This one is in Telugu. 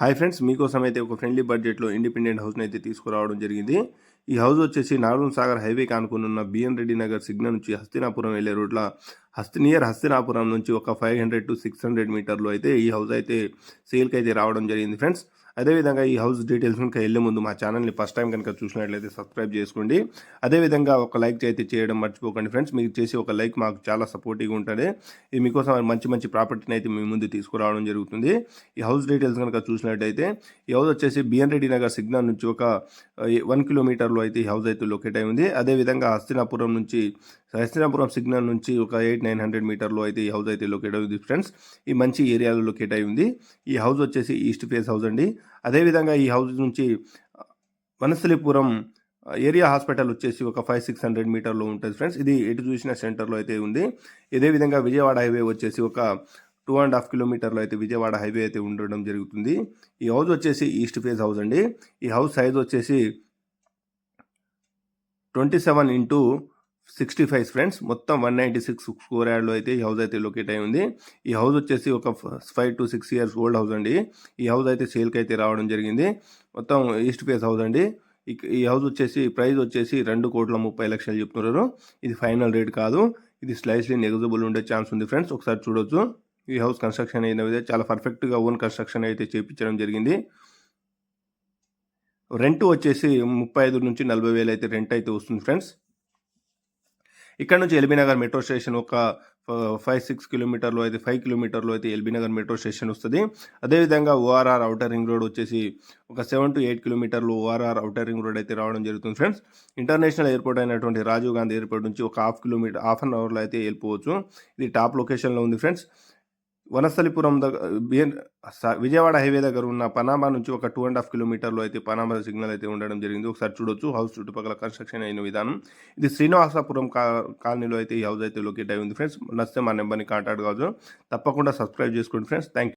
హాయ్ ఫ్రెండ్స్ మీకోసం అయితే ఒక ఫ్రెండ్లీ బడ్జెట్లో ఇండిపెండెంట్ హౌస్ని అయితే తీసుకురావడం జరిగింది. ఈ హౌస్ వచ్చేసి నారాయణ సాగర్ హైవేకి ఆనుకున్న B N Reddy Nagar signal నుంచి హస్తినాపురం వెళ్ళే రోడ్ల హస్తి నియర్ హస్తినాపురం నుంచి ఒక five hundred to six hundred మీటర్లో అయితే ఈ హౌస్ అయితే సేల్కి అయితే రావడం జరిగింది ఫ్రెండ్స్. అదేవిధంగా ఈ హౌస్ డీటెయిల్స్ కనుక వెళ్ళే ముందు మా ఛానల్ని ఫస్ట్ టైం కనుక చూసినట్లయితే సబ్స్క్రైబ్ చేసుకోండి. అదేవిధంగా ఒక లైక్ అయితే చేయడం మర్చిపోకండి ఫ్రెండ్స్. మీకు చేసి ఒక లైక్ మాకు చాలా సపోర్టివ్గా ఉంటుంది. ఇది మీకోసం మంచి మంచి ప్రాపర్టీని అయితే మీ ముందు తీసుకురావడం జరుగుతుంది. ఈ హౌస్ డీటెయిల్స్ కనుక చూసినట్టయితే ఈ హౌస్ వచ్చేసి బిఎన్ రెడ్డి నగర్ సిగ్నల్ నుంచి ఒక వన్ కిలోమీటర్లో అయితే ఈ హౌస్ అయితే లొకేట్ అయి ఉంది. అదేవిధంగా హస్తినాపురం నుంచి హస్తినాపురం సిగ్నల్ నుంచి ఒక ఎయిట్ నైన్ హండ్రెడ్ మీటర్లో అయితే ఈ హౌస్ అయితే లొకేట్ అయింది ఫ్రెండ్స్. ఈ మంచి ఏరియాలో లొకేట్ అయి ఉంది. ఈ హౌస్ వచ్చేసి ఈస్ట్ ఫేస్ హౌస్ అండి. అదేవిధంగా ఈ హౌస్ నుంచి వనస్థలిపురం ఏరియా హాస్పిటల్ వచ్చేసి ఒక ఫైవ్ సిక్స్ హండ్రెడ్ మీటర్లో ఉంటుంది ఫ్రెండ్స్. ఇది ఎటు చూసిన సెంటర్లో అయితే ఉంది. ఇదే విధంగా విజయవాడ హైవే వచ్చేసి ఒక టూ అండ్ హాఫ్ కిలోమీటర్లో అయితే విజయవాడ హైవే అయితే ఉండడం జరుగుతుంది. ఈ హౌస్ వచ్చేసి ఈస్ట్ ఫేజ్ హౌస్ అండి. ఈ హౌస్ సైజ్ వచ్చేసి twenty seven into sixty five friends మొత్తం వన్ నైంటీ సిక్స్ స్కోర్ యార్డ్లో అయితే ఈ హౌస్ అయితే లొకేట్ అయి ఉంది. ఈ హౌస్ వచ్చేసి ఒక five to six years old house అండి. ఈ హౌస్ అయితే సేల్కి అయితే రావడం జరిగింది. మొత్తం ఈస్ట్ ఫేస్ హౌస్ అండి. ఈ హౌస్ వచ్చేసి ప్రైస్ వచ్చేసి రెండు కోట్ల ముప్పై లక్షలు చెప్తున్నారు. ఇది ఫైనల్ రేట్ కాదు. ఇది స్లైస్లీ నెగజిబుల్ ఉండే ఛాన్స్ ఉంది ఫ్రెండ్స్. ఒకసారి చూడొచ్చు. ఈ హౌస్ కన్స్ట్రక్షన్ అయిన చాలా పర్ఫెక్ట్గా ఓన్ కన్స్ట్రక్షన్ అయితే చేయించడం జరిగింది. రెంట్ వచ్చేసి ముప్పై ఐదు నుంచి నలభై వేలు అయితే రెంట్ అయితే వస్తుంది ఫ్రెండ్స్. ఇక్కడ నుంచి ఎల్బీనగర్ మెట్రో స్టేషన్ ఒక ఫైవ్ సిక్స్ కిలోమీటర్లో అయితే ఫైవ్ కిలోమీటర్లో అయితే ఎల్బీనగర్ మెట్రో స్టేషన్ వస్తుంది. అదేవిధంగా ఓఆర్ఆర్ అవుటర్ రింగ్ రోడ్ వచ్చేసి ఒక సెవెన్ టు ఎయిట్ కిలోమీటర్లు ఓఆర్ఆర్ అవుటర్ రింగ్ రోడ్ అయితే రావడం జరుగుతుంది ఫ్రెండ్స్ ఇంటర్నేషనల్ ఎయిర్పోర్ట్ అయినటువంటి రాజీవ్ గాంధీ ఎయిర్పోర్ట్ నుంచి ఒక హాఫ్ కిలోమీటర్ హాఫ్ అన్ అవర్లో అయితే వెళ్ళిపోవచ్చు. ఇది టాప్ లొకేషన్లో ఉంది ఫ్రెండ్స్ వనస్థలిపురం దగ్గర విజయవాడ హైవే దగ్గర ఉన్న పనామా నుంచి ఒక టూ అండ్ హాఫ్ కిలోమీటర్లో అయితే పనామా సిగ్నల్ అయితే ఉండడం జరిగింది. ఒకసారి చూడొచ్చు. హౌస్ చుట్టుపక్కల కన్స్ట్రక్షన్ అయిన విధానం. ఇది శ్రీనివాసపురం కాలనీలో అయితే ఈ హౌస్ అయితే లొకేట్ అయి ఉంది ఫ్రెండ్స్. నచ్చితే మా నెంబర్ని కాంటాక్ట్ కావచ్చు. తప్పకుండా సబ్స్క్రైబ్ చేసుకోండి ఫ్రెండ్స్. థ్యాంక్